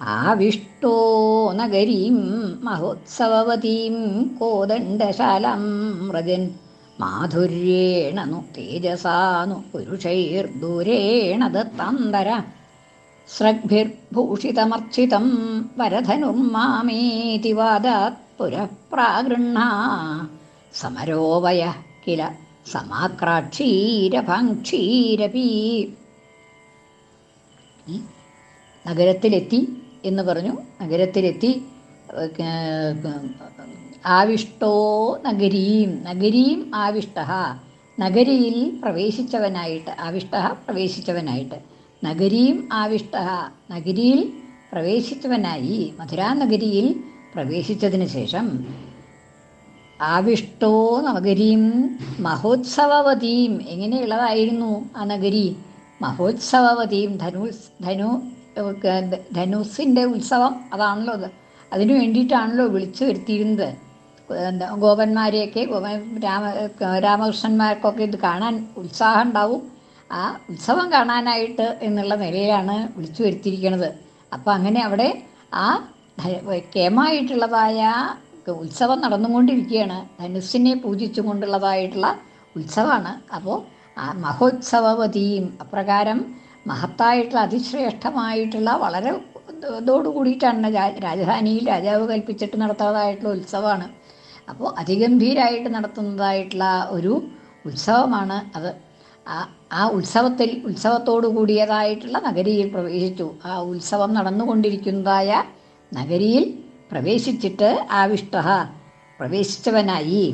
ആവിഷ്ടോ നഗരീം മഹോത്സവവതീം കോദണ്ഡശാലം വ്രജൻ മാധുര്യേണ നു തേജസാനു പുരുഷൈർദൂരേണ ദത്താന്തര സ്രഗ്ഭിർഭൂഷിതമർച്ചിതം വരധനുർമാമേതി വാദാത് പുരഃ സമരോവയ കില സമാക്രാക്ഷീരഭാക്ഷീരപീ നഗരത്തിലെത്തി എന്ന് പറഞ്ഞു. നഗരത്തിലെത്തി. ആവിഷ്ടോ നഗരീം. നഗരീം ആവിഷ്ട നഗരിയിൽ പ്രവേശിച്ചവനായിട്ട് ആവിഷ്ട പ്രവേശിച്ചവനായിട്ട്. നഗരീം ആവിഷ്ട നഗരിയിൽ പ്രവേശിച്ചവനായി. മധുരാനഗരിയിൽ പ്രവേശിച്ചതിന് ശേഷം ആവിഷ്ടോ നഗരീം മഹോത്സവവതീം. എങ്ങനെയുള്ളതായിരുന്നു ആ നഗരി? മഹോത്സവവതീം. ധനു ധനു ധനുസിന്റെ ഉത്സവം അതാണല്ലോ അത്. അതിനു വേണ്ടിയിട്ടാണല്ലോ വിളിച്ചു വരുത്തിയിരുന്നത്. എന്താ ഗോപന്മാരെയൊക്കെ ഗോപ രാമ രാമകൃഷ്ണന്മാർക്കൊക്കെ ഇത് കാണാൻ ഉത്സാഹം ഉണ്ടാവും. ആ ഉത്സവം കാണാനായിട്ട് എന്നുള്ള നിലയിലാണ് വിളിച്ചു വരുത്തിയിരിക്കുന്നത് അപ്പം അങ്ങനെ അവിടെ ആ കേമായിട്ടുള്ളതായ ഉത്സവം നടന്നുകൊണ്ടിരിക്കുകയാണ്. ധനുസിനെ പൂജിച്ചുകൊണ്ടുള്ളതായിട്ടുള്ള ഉത്സവമാണ്. അപ്പോൾ ആ മഹോത്സവവതിയും അപ്രകാരം മഹത്തായിട്ടുള്ള അതിശ്രേഷ്ഠമായിട്ടുള്ള വളരെ ഇതോടുകൂടിയിട്ടാണ് രാജധാനിയിൽ രാജാവ് കൽപ്പിച്ചിട്ട് നടത്താതായിട്ടുള്ള ഉത്സവമാണ്. അപ്പോൾ അതിഗംഭീരമായിട്ട് നടത്തുന്നതായിട്ടുള്ള ഒരു ഉത്സവമാണ് അത്. ആ ആ ഉത്സവത്തിൽ ഉത്സവത്തോടു കൂടിയതായിട്ടുള്ള നഗരിയിൽ പ്രവേശിച്ചു. ആ ഉത്സവം നടന്നുകൊണ്ടിരിക്കുന്നതായ നഗരിയിൽ പ്രവേശിച്ചിട്ട് ആവിഷ്ട പ്രവേശിച്ചവനായി.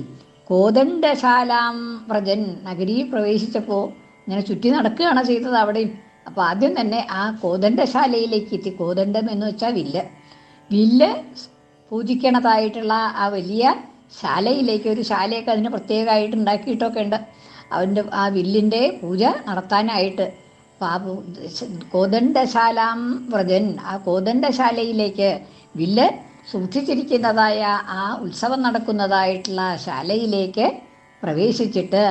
കോദണ്ഡശാലാം പ്രജൻ നഗരിയിൽ പ്രവേശിച്ചപ്പോൾ ഇങ്ങനെ ചുറ്റി നടക്കുകയാണ് ചെയ്തത് അവിടെയും. അപ്പോൾ ആദ്യം തന്നെ ആ കോദണ്ഡശാലയിലേക്ക് എത്തി. കോതണ്ടം എന്ന് വെച്ചാൽ വില്ല്. വില്ല് പൂജിക്കണതായിട്ടുള്ള ആ വലിയ ശാലയിലേക്ക് ഒരു ശാലയൊക്കെ അതിന് പ്രത്യേകമായിട്ട് ഉണ്ടാക്കിയിട്ടൊക്കെ ഉണ്ട്. അവന്റെ ആ വില്ലിന്റെ പൂജ നടത്താനായിട്ട്. അപ്പോൾ ആ കോതണ്ടശാലാം വ്രജൻ. ആ കോദണ്ഡശാലയിലേക്ക് വില്ല് സൂക്ഷിച്ചിരിക്കുന്നതായ ആ ഉത്സവം നടക്കുന്നതായിട്ടുള്ള ശാലയിലേക്ക് പ്രവേശിച്ചിട്ട്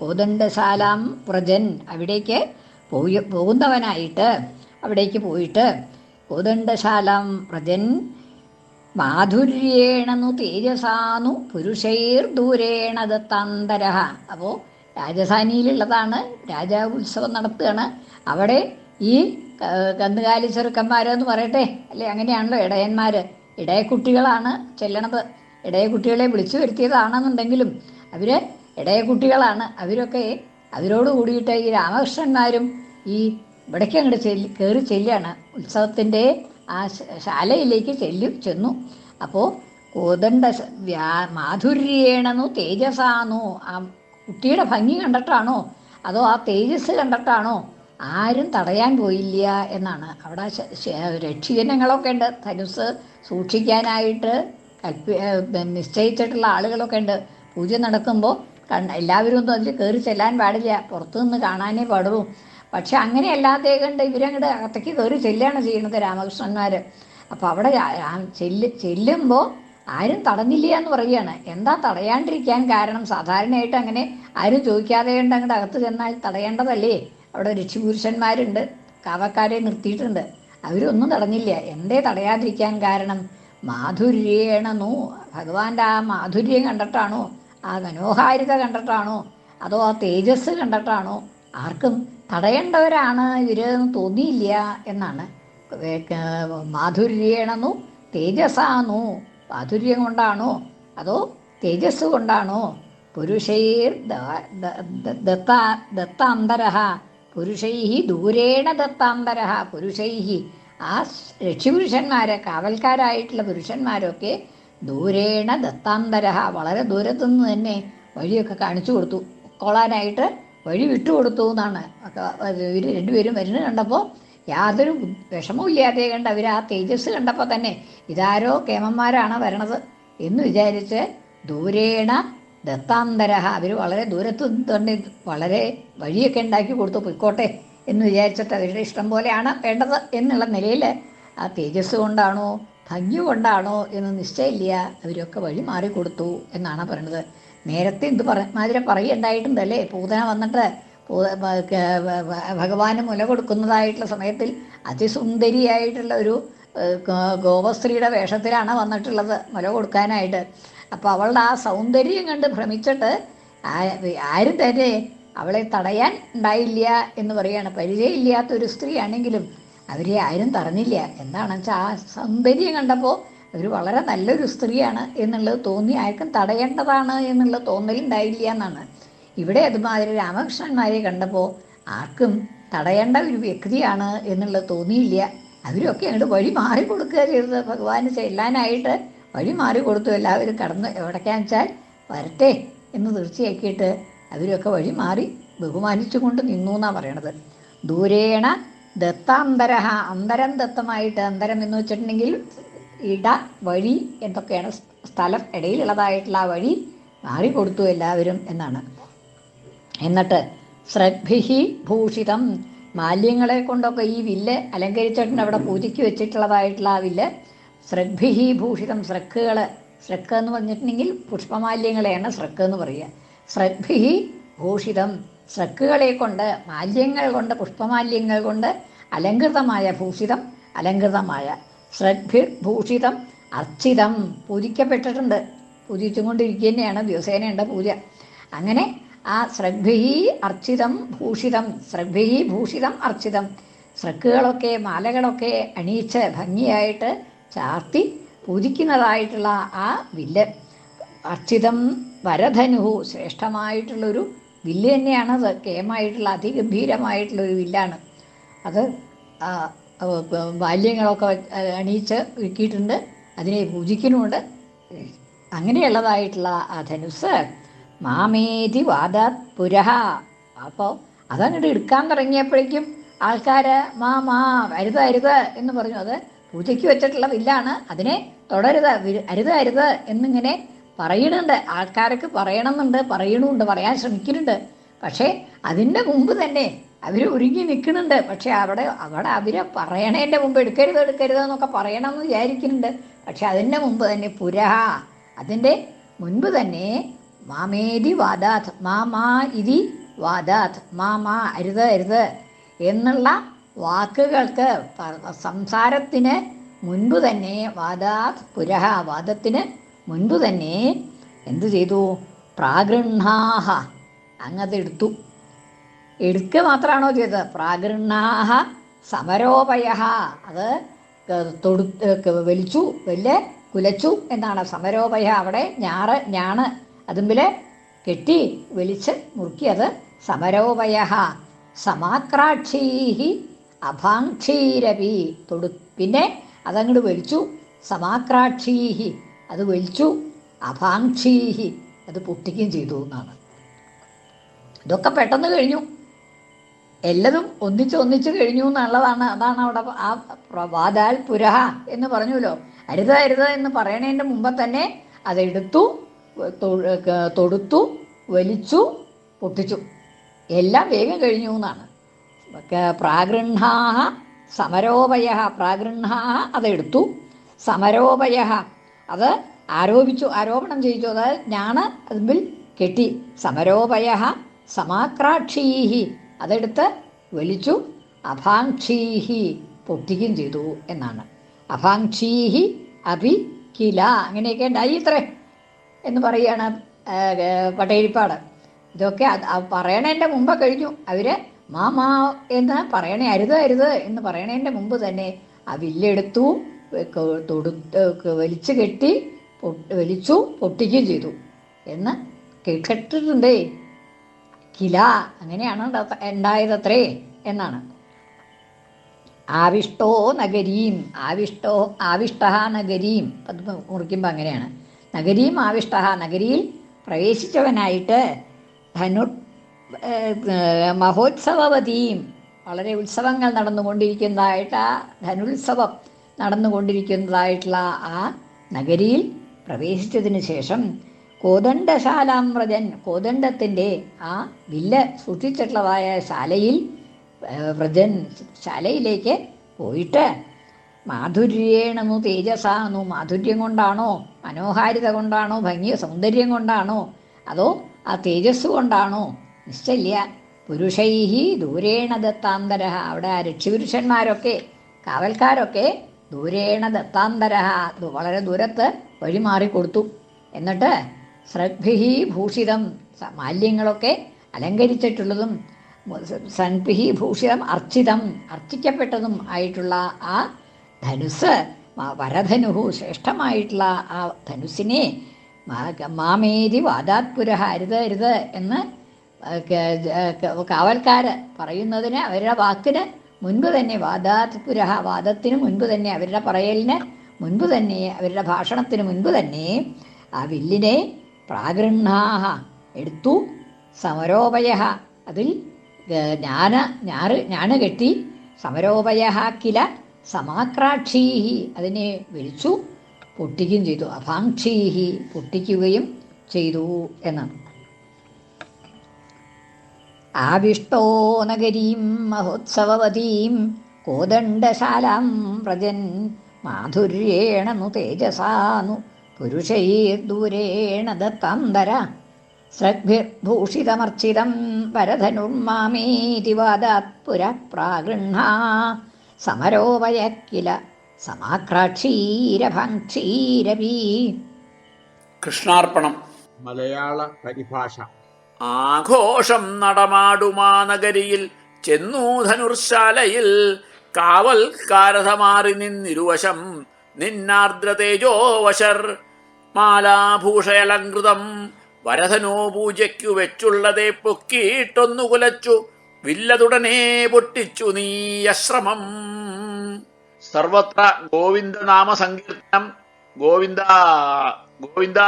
കോതണ്ടശാലാം വ്രജൻ അവിടേക്ക് പോയി പോകുന്നവനായിട്ട് അവിടേക്ക് പോയിട്ട് കോദണ്ഡശാലാം വ്രജൻ മാധുര്യേണു തേജസാനു പുരുഷൈർ ദൂരേണ ദത്താന്തര അപ്പോൾ രാജധാനിയിലുള്ളതാണ് രാജാ ഉത്സവം നടത്തുകയാണ്. അവിടെ ഈ കന്നുകാലി ചെറുക്കന്മാരെന്ന് പറയട്ടെ അല്ലെ അങ്ങനെയാണല്ലോ ഇടയന്മാർ ഇടയക്കുട്ടികളാണ് ചെല്ലണത്. ഇടയക്കുട്ടികളെ വിളിച്ചു വരുത്തിയതാണെന്നുണ്ടെങ്കിലും അവർ ഇടയക്കുട്ടികളാണ്. അവരൊക്കെ അവരോട് കൂടിയിട്ട് ഈ രാമകൃഷ്ണന്മാരും ഈ ഇവിടേക്ക് അങ്ങോട്ട് ചെല്ലി കയറി ചെല്ലുകയാണ് ഉത്സവത്തിന്റെ ആ ശാലയിലേക്ക് ചെല്ലു ചെന്നു. അപ്പോൾ കോതണ്ട വ്യാ മാധുര്യേണു തേജസാണോ. ആ കുട്ടിയുടെ ഭംഗി കണ്ടിട്ടാണോ? അതോ ആ തേജസ് കണ്ടിട്ടാണോ? ആരും തടയാൻ പോയില്ല എന്നാണ്. അവിടെ രക്ഷിചിഹ്നങ്ങളൊക്കെ ഉണ്ട്. ധനുസ് സൂക്ഷിക്കാനായിട്ട് കൽപ്പി നിശ്ചയിച്ചിട്ടുള്ള ആളുകളൊക്കെ ഉണ്ട്. പൂജ നടക്കുമ്പോൾ എല്ലാവരും ഒന്നും അതിൽ കയറി ചെല്ലാൻ പാടില്ല. പുറത്തുനിന്ന് കാണാനേ പാടുള്ളൂ. പക്ഷെ അങ്ങനെ അല്ലാതെ കണ്ട് ഇവരങ്ങോട്ട് അകത്തേക്ക് കയറി ചെല്ലുകയാണ് ചെയ്യുന്നത് രാമകൃഷ്ണന്മാർ അപ്പോൾ അവിടെ ചെല്ല് ചെല്ലുമ്പോൾ ആരും തടഞ്ഞില്ല എന്ന് പറയുകയാണ്. എന്താ തടയാണ്ടിരിക്കാൻ കാരണം? സാധാരണയായിട്ട് അങ്ങനെ ആരും ചോദിക്കാതെ കണ്ട് അങ്ങോട്ട് അകത്ത് ചെന്നാൽ തടയേണ്ടതല്ലേ? അവിടെ രക്ഷിപുരുഷന്മാരുണ്ട് കാവക്കാരെ നിർത്തിയിട്ടുണ്ട്. അവരൊന്നും തടഞ്ഞില്ല. എന്തേ തടയാതിരിക്കാൻ കാരണം? മാധുര്യേണെന്നോ ഭഗവാന്റെ ആ മാധുര്യം കണ്ടിട്ടാണോ? ആ മനോഹാരിത കണ്ടിട്ടാണോ? അതോ ആ തേജസ് കണ്ടിട്ടാണോ? ആർക്കും തടയേണ്ടവരാണ് ഇവർ തോന്നിയില്ല എന്നാണ്. മാധുര്യേണന്നു തേജസാണോ. മാധുര്യം കൊണ്ടാണോ? അതോ തേജസ് കൊണ്ടാണോ? പുരുഷൈർ ദത്താന്തര പുരുഷൈ ദൂരേണ ദത്താന്തര പുരുഷൈ ആ രക്ഷിപുരുഷന്മാരെ കാവൽക്കാരായിട്ടുള്ള പുരുഷന്മാരൊക്കെ ദൂരേണ ദത്താന്തര വളരെ ദൂരത്തു നിന്ന് തന്നെ വഴിയൊക്കെ കാണിച്ചു കൊടുത്തു. കൊള്ളാനായിട്ട് വഴി വിട്ടുകൊടുത്തു എന്നാണ്. ഇവർ രണ്ടുപേരും വരുന്നത് കണ്ടപ്പോൾ യാതൊരു വിഷമവും ഇല്ലാതെ കണ്ട് അവർ ആ തേജസ് കണ്ടപ്പോൾ തന്നെ ഇതാരോ കേമന്മാരാണ് വരണത് എന്ന് വിചാരിച്ച് ദൂരേണ ദത്താന്തരഹ അവർ വളരെ ദൂരത്ത് തന്നെ വളരെ വഴിയൊക്കെ ഉണ്ടാക്കി കൊടുത്തു പൊയ്ക്കോട്ടെ എന്ന് വിചാരിച്ചിട്ട് അവരുടെ ഇഷ്ടം പോലെയാണ് വേണ്ടത് എന്നുള്ള നിലയിൽ ആ തേജസ് കൊണ്ടാണോ ഭംഗി കൊണ്ടാണോ എന്ന് നിശ്ചയമില്ല അവരൊക്കെ വഴി മാറിക്കൊടുത്തു എന്നാണ് പറയുന്നത് നേരത്തെ എന്ത് പറ മാതിരി പറയുണ്ടായിട്ടുണ്ടല്ലേ? പൂതന വന്നിട്ട് ഭഗവാന് മുല കൊടുക്കുന്നതായിട്ടുള്ള സമയത്തിൽ അതിസുന്ദരിയായിട്ടുള്ള ഒരു ഗോപസ്ത്രീയുടെ വേഷത്തിലാണ് വന്നിട്ടുള്ളത് മുല കൊടുക്കാനായിട്ട്. അപ്പോൾ അവളുടെ ആ സൗന്ദര്യം കണ്ട് ഭ്രമിച്ചിട്ട് ആരും തന്നെ അവളെ തടയാൻ ഉണ്ടായില്ല എന്ന് പറയാണ്. പരിചയമില്ലാത്തൊരു സ്ത്രീയാണെങ്കിലും അവരെ ആരും തടഞ്ഞില്ല. എന്താണെന്ന് വെച്ചാൽ ആ സൗന്ദര്യം കണ്ടപ്പോൾ അവർ വളരെ നല്ലൊരു സ്ത്രീയാണ് എന്നുള്ളത് തോന്നി ആർക്കും തടയേണ്ടതാണ് എന്നുള്ള തോന്നലുണ്ടായില്ല എന്നാണ്. ഇവിടെ അതുമാതിരി രാമകൃഷ്ണന്മാരെ കണ്ടപ്പോൾ ആർക്കും തടയേണ്ട ഒരു വ്യക്തിയാണ് എന്നുള്ളത് തോന്നിയില്ല. അവരൊക്കെ അങ്ങോട്ട് വഴി മാറി കൊടുക്കുക ചെയ്തത്. ഭഗവാന് ചെല്ലാനായിട്ട് വഴി മാറി കൊടുത്തു. എല്ലാവരും കടന്ന് എവിടേക്കാന്ന് വെച്ചാൽ വരട്ടെ എന്ന് തീർച്ചയാക്കിയിട്ട് അവരൊക്കെ വഴി മാറി ബഹുമാനിച്ചുകൊണ്ട് നിന്നു എന്നാണ് പറയണത്. ദൂരേണ ദത്താന്തരഹ അന്തരം ദത്തമായിട്ട് അന്തരം എന്ന് വെച്ചിട്ടുണ്ടെങ്കിൽ ഇട വഴി എന്തൊക്കെയാണ് സ്ഥലം ഇടയിലുള്ളതായിട്ടുള്ള ആ വഴി മാറിക്കൊടുത്തു എല്ലാവരും എന്നാണ്. എന്നിട്ട് ശ്രദ്ധി ഭൂഷിതം മാലിന്യങ്ങളെ കൊണ്ടൊക്കെ ഈ വില്ല് അലങ്കരിച്ചിട്ടുണ്ട് അവിടെ പൂജയ്ക്ക് വെച്ചിട്ടുള്ളതായിട്ടുള്ള ആ വില്ല്. ശ്രദ്ധി ഭൂഷിതം ശ്രക്കുകൾ ശ്രക്ക് എന്ന് പറഞ്ഞിട്ടുണ്ടെങ്കിൽ പുഷ്പമാലിന്യങ്ങളെയാണ് ശ്രക്ക് എന്ന് പറയുക. ശ്രദ്ധി ഭൂഷിതം ശ്രക്കുകളെ കൊണ്ട് മാലിന്യങ്ങൾ കൊണ്ട് പുഷ്പമാലിന്യങ്ങൾ കൊണ്ട് അലങ്കൃതമായ ഭൂഷിതം അലങ്കൃതമായ ശ്രദ്ഭിർ ഭൂഷിതം അർച്ചിതം പൂജിക്കപ്പെട്ടിട്ടുണ്ട്. പൂജിച്ചുകൊണ്ടിരിക്കുക തന്നെയാണ് ദിവസേനയുണ്ട് പൂജ. അങ്ങനെ ആ ശ്രദ്ധി അർച്ചിതം ഭൂഷിതം ശ്രദ്ധി ഭൂഷിതം അർച്ചിതം ശ്രക്കുകളൊക്കെ മാലകളൊക്കെ അണിയിച്ച് ഭംഗിയായിട്ട് ചാർത്തി പൂജിക്കുന്നതായിട്ടുള്ള ആ വില്ല്. അർച്ചിതം വരധനുഹു ശ്രേഷ്ഠമായിട്ടുള്ളൊരു വില്ല് തന്നെയാണ് അത് കേമായിട്ടുള്ള അതിഗംഭീരമായിട്ടുള്ളൊരു വില്ലാണ്. അത് ബാല്യങ്ങളൊക്കെ അണിയിച്ച് ഒരുക്കിയിട്ടുണ്ട്. അതിനെ പൂജിക്കുന്നുമുണ്ട്. അങ്ങനെയുള്ളതായിട്ടുള്ള ആ ധനുസ് മാമേതി വാദാത് പുരഹ. അപ്പോൾ അതങ്ങോട്ട് എടുക്കാൻ തുടങ്ങിയപ്പോഴേക്കും ആൾക്കാർ മാ മാ അരുത് അരുത് എന്ന് പറഞ്ഞു. അത് പൂജയ്ക്ക് വെച്ചിട്ടുള്ള വില്ലാണ്. അതിനെ തുടരുത് അരുത് അരുത് എന്നിങ്ങനെ പറയുന്നുണ്ട്. ആൾക്കാർക്ക് പറയണമെന്നുണ്ട് പറയണമുണ്ട് പറയാൻ ശ്രമിക്കുന്നുണ്ട്. പക്ഷേ അതിന്റെ മുമ്പ് തന്നെ അവർ ഒരുങ്ങി നിൽക്കുന്നുണ്ട്. പക്ഷേ അവിടെ അവിടെ അവരെ പറയണതിന്റെ മുമ്പ് എടുക്കരുത് എടുക്കരുത് എന്നൊക്കെ പറയണമെന്ന് വിചാരിക്കുന്നുണ്ട്. പക്ഷെ അതിന്റെ മുമ്പ് തന്നെ പുരഹ അതിന്റെ മുൻപ് തന്നെ മാമേതി വാദാത് മാമാ ഇതി വാദാത് മാമാ അരുത് അരുത് എന്നുള്ള വാക്കുകൾക്ക് സംസാരത്തിന് മുൻപ് തന്നെ വാദാത് പുരഹ വാദത്തിന് മുൻപ് തന്നെ എന്തു ചെയ്തു? പ്രാഗൃഹാഹ അങ്ങത് എടുത്തു. എടുക്കുക മാത്രമാണോ ചെയ്തത്? പ്രാഗൃഹാഹ സമരോപയ അത് തൊടു വലിച്ചു വലിയ കുലച്ചു എന്നാണ്. സമരോപയ അവിടെ ഞാറ് ഞാണ്. അതുമ്പിൽ കെട്ടി വലിച്ച് മുറുക്കിയത് സമരോപയ സമാക്രാക്ഷീഹി അഭാക്ഷീരപി തൊടു പിന്നെ അതങ്ങോട്ട് വലിച്ചു. സമാക്രാക്ഷീഹി അത് വലിച്ചു. അഭാക്ഷീഹി അത് പൊട്ടിക്കുകയും ചെയ്തു എന്നാണ്. ഇതൊക്കെ പെട്ടെന്ന് കഴിഞ്ഞു. എല്ലതും ഒന്നിച്ച് ഒന്നിച്ച് കഴിഞ്ഞു എന്നുള്ളതാണ്. അതാണ് അവിടെ ആ പ്രവാദാൽ പുരഹ എന്ന് പറഞ്ഞുല്ലോ അരുത് അരുത് എന്ന് പറയണതിന്റെ മുമ്പ് തന്നെ അതെടുത്തു തൊടുത്തു വലിച്ചു പൊട്ടിച്ചു. എല്ലാം വേഗം കഴിഞ്ഞു എന്നാണ്. പ്രാഗൃഹാഹ സമരോപയ പ്രാഗൃഹാഹ അതെടുത്തു സമരോപയ അത് ആരോപിച്ചു ആരോപണം ചെയ്യിച്ചു. അതായത് ഞാണ് അതിൽ കെട്ടി. സമരോപയ സമാക്രാക്ഷീഹി അതെടുത്ത് വലിച്ചു അഭാംക്ഷീഹി പൊട്ടിക്കുകയും ചെയ്തു എന്നാണ്. അഭാംക്ഷീഹി അഭി കില അങ്ങനെയൊക്കെ ഉണ്ടായി ഇത്രേ എന്ന് പറയുകയാണ് പട്ടേരിപ്പാട്. ഇതൊക്കെ പറയണേന്റെ മുമ്പ് കഴിഞ്ഞു. അവർ മാ മാ എന്ന് പറയണേ അരുത് അരുത് എന്ന് പറയണതിന്റെ മുമ്പ് തന്നെ ആ വില്ലെടുത്തു തൊടുത്ത് വലിച്ചു കെട്ടി വലിച്ചു പൊട്ടിക്കുകയും ചെയ്തു എന്ന് കേട്ടിട്ടുണ്ടേ. കില അങ്ങനെയാണ് ഉണ്ടായതത്രേ എന്നാണ്. ആവിഷ്ടോ നഗരീം ആവിഷ്ടോ ആവിഷ്ട നഗരീം അത് മുറിക്കുമ്പോൾ അങ്ങനെയാണ്. നഗരീം ആവിഷ്ട നഗരിയിൽ പ്രവേശിച്ചവനായിട്ട് ധനു മഹോത്സവവതീം വളരെ ഉത്സവങ്ങൾ നടന്നുകൊണ്ടിരിക്കുന്നതായിട്ട് ആ ധനുത്സവം നടന്നുകൊണ്ടിരിക്കുന്നതായിട്ടുള്ള ആ നഗരിയിൽ പ്രവേശിച്ചതിന് ശേഷം കോദണ്ഡശാലാം വ്രജൻ കോദണ്ഡത്തിന്റെ ആ വില്ല് സൂക്ഷിച്ചിട്ടുള്ളതായ ശാലയിൽ വ്രജൻ ശാലയിലേക്ക് പോയിട്ട് മാധുര്യേണമു തേജസാന്നു മാധുര്യം കൊണ്ടാണോ മനോഹാരിത കൊണ്ടാണോ ഭംഗിയ സൗന്ദര്യം കൊണ്ടാണോ അതോ ആ തേജസ് കൊണ്ടാണോ? നിശ്ചല്യ. പുരുഷൈഹി ദൂരേണ ദത്താന്തര അവിടെ ആ രക്ഷിപുരുഷന്മാരൊക്കെ കാവൽക്കാരൊക്കെ ദൂരേണ ദത്താന്തര വളരെ ദൂരത്ത് വഴിമാറി കൊടുത്തു. എന്നിട്ട് ശ്രദ്ഭിഹി ഭൂഷിതം. മാലിന്യങ്ങളൊക്കെ അലങ്കരിച്ചിട്ടുള്ളതും സൻഭിഹി ഭൂഷിതം അർച്ചിതം അർച്ചിക്കപ്പെട്ടതും ആയിട്ടുള്ള ആ ധനുസ് വരധനുഹു ശ്രേഷ്ഠമായിട്ടുള്ള ആ ധനുസിനെ മാമേരി വാദാത്പുര അരുത് അരുത് എന്ന് കാവൽക്കാർ പറയുന്നതിന് അവരുടെ വാക്കിന് മുൻപ് തന്നെ വാദാത്പുര വാദത്തിന് മുൻപ് തന്നെ അവരുടെ പറയലിന് മുൻപ് തന്നെ അവരുടെ ഭാഷണത്തിന് മുൻപ് തന്നെ ആ വില്ലിനെ പ്രാഗൃഹാഹ എടുത്തു. സമരോപയ അതിൽ ജ്ഞാന ഞാറ് ഞാണ് കെട്ടി. സമരോപയ കില സമാക്രാക്ഷീഹി. അതിനെ വിളിച്ചു. പൊട്ടിക്കുകയും ചെയ്തു. അഭാക്ഷീഹി പൊട്ടിക്കുകയും ചെയ്തു എന്നാണ്. ആവിഷ്ടോ നഗരീം മഹോത്സവവതീം കോദണ്ഡശാലാം പ്രജൻ മാധുര്യേണ തേജസാനു പുരുഷൈർദൂരേണ ദത്താന്തര. ശ്രഗ്ഭിർഭൂഷിതമർച്ചിതം വരധനുർമാമേതി വാദാത് പുര പ്രാഗൃഹാ സമരോപയ കില സമാക്രാക്ഷീരഭക്ഷീരവീ കൃഷ്ണാർപ്പണം. മലയാള പരിഭാഷ. ആഘോഷം നടമാടുമാ നഗരിയിൽ ചെന്നു ധനുർശാലയിൽ കാവൽക്കാരഥമാറി നിന്നിരുവശം നിന്നാർദ്ര തേജോവശർ മാലാഭൂഷയലങ്കൃതം വരധനോ പൂജയ്ക്കു വെച്ചുള്ളതെ പൊക്കിയിട്ടൊന്നു കുലച്ചു. വില്ലതുടനെ പൊട്ടിച്ചു നീ അശ്രമം. സർവത്ര ഗോവിന്ദ നാമ സങ്കീർത്തനം ഗോവിന്ദ ഗോവിന്ദ.